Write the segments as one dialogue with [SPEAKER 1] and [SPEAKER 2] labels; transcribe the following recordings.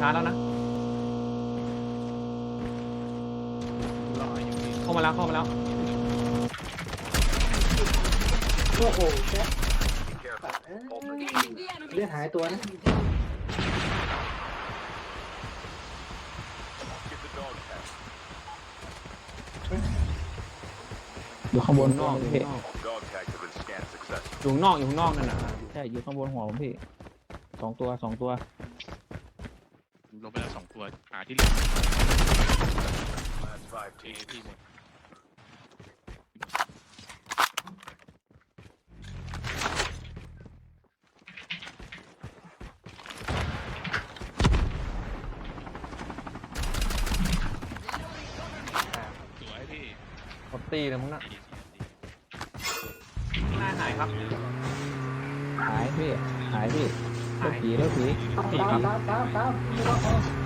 [SPEAKER 1] ชาร์จแล้วนะ
[SPEAKER 2] รออยู่พี่
[SPEAKER 1] เข้ามาแล้วเข้ามาแล้ว
[SPEAKER 3] โอ้โหแจ๊ค
[SPEAKER 4] Careful.
[SPEAKER 3] ตัดเอ้ย
[SPEAKER 4] Hold the
[SPEAKER 3] เลือดหายตัวนะ
[SPEAKER 4] Get the dog tag.
[SPEAKER 5] อยู่ข้างบน
[SPEAKER 1] นอกอยู่
[SPEAKER 5] พี่
[SPEAKER 1] ข้างนอก
[SPEAKER 4] Dog tags have been scanned successfully.
[SPEAKER 1] อยู่ข้างนอกอยู่ข้างนอกนั่นน่ะ
[SPEAKER 5] ใช่อยู่ข้างบนหัวผมพี่สองตัวสองตัว
[SPEAKER 2] ลงไปแล้วสอง ตัวหาที่เหลือ
[SPEAKER 4] Last five
[SPEAKER 2] เอ
[SPEAKER 4] teams.
[SPEAKER 2] พี่หมดสวยพี่
[SPEAKER 1] หมดตีเลยมึงน่ะ
[SPEAKER 2] ดีดี
[SPEAKER 1] หน้าหายครับ
[SPEAKER 5] หายพี่หายพี่เลิกผีเลิกผี
[SPEAKER 3] ตาม
[SPEAKER 5] ผี
[SPEAKER 3] ตาม
[SPEAKER 5] ผี
[SPEAKER 3] ตามตาม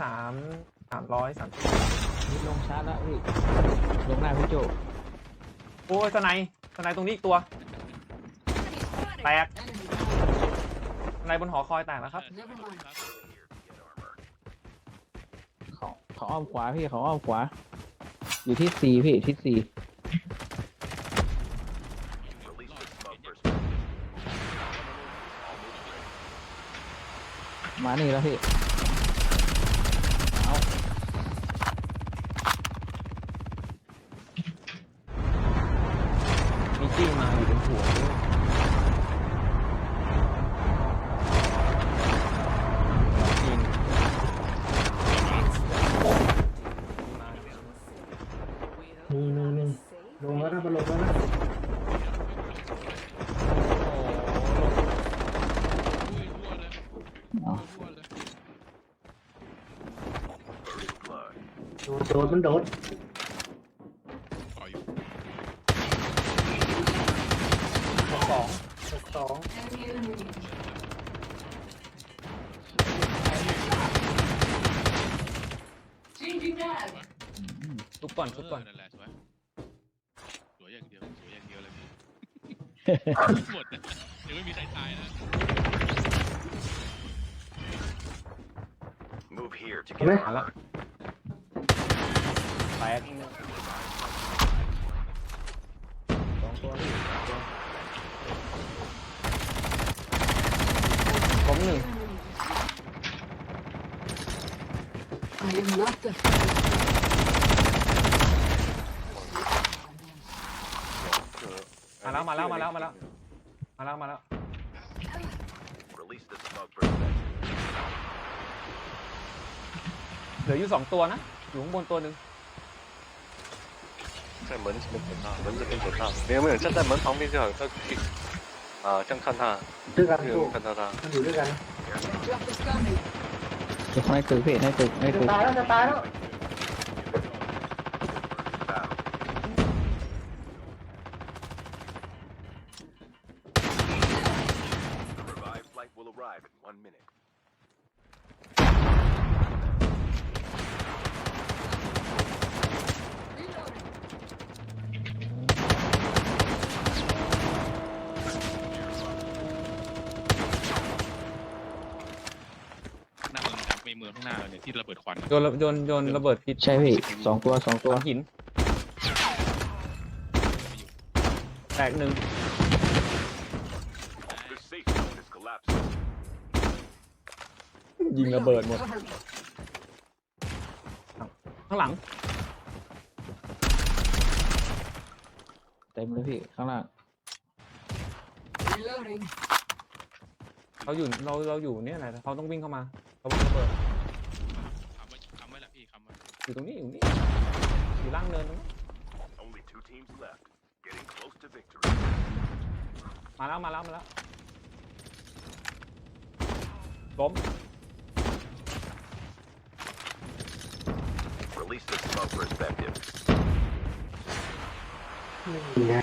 [SPEAKER 3] สวยหมด
[SPEAKER 1] สิบสามสามร้อยสามสิบ
[SPEAKER 5] นี่ลงชาร์จแล้วพี่ลงหน้าพี่โจ
[SPEAKER 1] โอ้ยสไนด์สไนด์ตรงนี้อีกตัว
[SPEAKER 6] Enemy spotted.
[SPEAKER 1] แตก
[SPEAKER 6] Enemy.
[SPEAKER 1] สไนด์บนหอคอยแตกแล้วครับ
[SPEAKER 6] Never mind.
[SPEAKER 4] Here to get armor.
[SPEAKER 5] เขาเขาอ้อมขวาพี่เขาอ้อมขวา อยู่ที่สี่พี่ที่สี่
[SPEAKER 4] Release the smoke perspective. All moves ready.
[SPEAKER 5] มานี่แล้วพี่ เอา
[SPEAKER 1] มีจิ้มาอยู่บนหัวด้วยยิง
[SPEAKER 3] มีมีมีลงแล้วนะมันลงแล้วนะ
[SPEAKER 2] อุ้ยรั่วเลย
[SPEAKER 5] เอา
[SPEAKER 2] รั่วเลย
[SPEAKER 4] First blood.
[SPEAKER 3] โดดโดดมันโดด
[SPEAKER 2] ต่อยอยู่
[SPEAKER 1] สอง
[SPEAKER 3] สอง
[SPEAKER 6] Enemy eliminated. Changing mag.
[SPEAKER 1] ชุบก่อนชุบก่อน
[SPEAKER 2] เนั่นแหละสวยสวยอย่างเดียวสวยอย่างเดียวเลยพี่หมดนะยังไม่มีใครตายนะ
[SPEAKER 4] Move here to
[SPEAKER 3] เห็นไหม
[SPEAKER 4] get
[SPEAKER 1] มา แล้ว
[SPEAKER 4] armor.
[SPEAKER 1] แตก
[SPEAKER 5] สองตัวพี่
[SPEAKER 1] ผมหนึ่ง
[SPEAKER 6] I am not the
[SPEAKER 1] มาแล้วมาแล้วมาแล้วมาแล้วมาแล้วมาแล้ว
[SPEAKER 4] Release the smoke perspective.
[SPEAKER 1] เหลืออยู่สองตัวนะอยู่ข้างบนตัวหนึ่ง
[SPEAKER 7] 在门这边走大，门这边走大，没有没有，站在门旁边就好，要去啊，这样看他，
[SPEAKER 3] ด้วยกัน
[SPEAKER 7] 没
[SPEAKER 3] สู้
[SPEAKER 7] 有看到他。
[SPEAKER 3] มันอยู่ด้วยกันนะ
[SPEAKER 6] drop is coming.
[SPEAKER 5] อยู่ข้างในตึกพี่ในตึกใน
[SPEAKER 3] จะ
[SPEAKER 5] ตึก
[SPEAKER 3] ตายแล้วจะตายแล้ว า
[SPEAKER 2] งหน้าเราเนี่ยที่ระเบิดควัน
[SPEAKER 1] โยนระโยนโยนระเบิดพิษ
[SPEAKER 5] ใช่พี่สองตัวสองตัว
[SPEAKER 1] หลังหิน แตกหนึ่ง
[SPEAKER 4] The safe zone is collapsing.
[SPEAKER 1] ยิงระเบิดหมด
[SPEAKER 6] Cover me.
[SPEAKER 1] ข้างหลัง
[SPEAKER 5] เต็มเลยพี่ข้างล่าง
[SPEAKER 6] Reloading.
[SPEAKER 1] เขาอยู่เราเราอยู่เนี่ยแหละแต่เขาต้องวิ่งเข้ามาเขาวิ่งระเบิด
[SPEAKER 2] คำไว้คำไว้ละพี่คำไว้
[SPEAKER 1] อยู่ตรงนี้อยู่นี่อยู่ล่างเนินตรงนี้
[SPEAKER 4] Only two teams left. Getting close to victory.
[SPEAKER 1] มาแล้วมาแล้วมาแล้วล้ม
[SPEAKER 4] Release the smoke perspective.
[SPEAKER 3] นี่ไง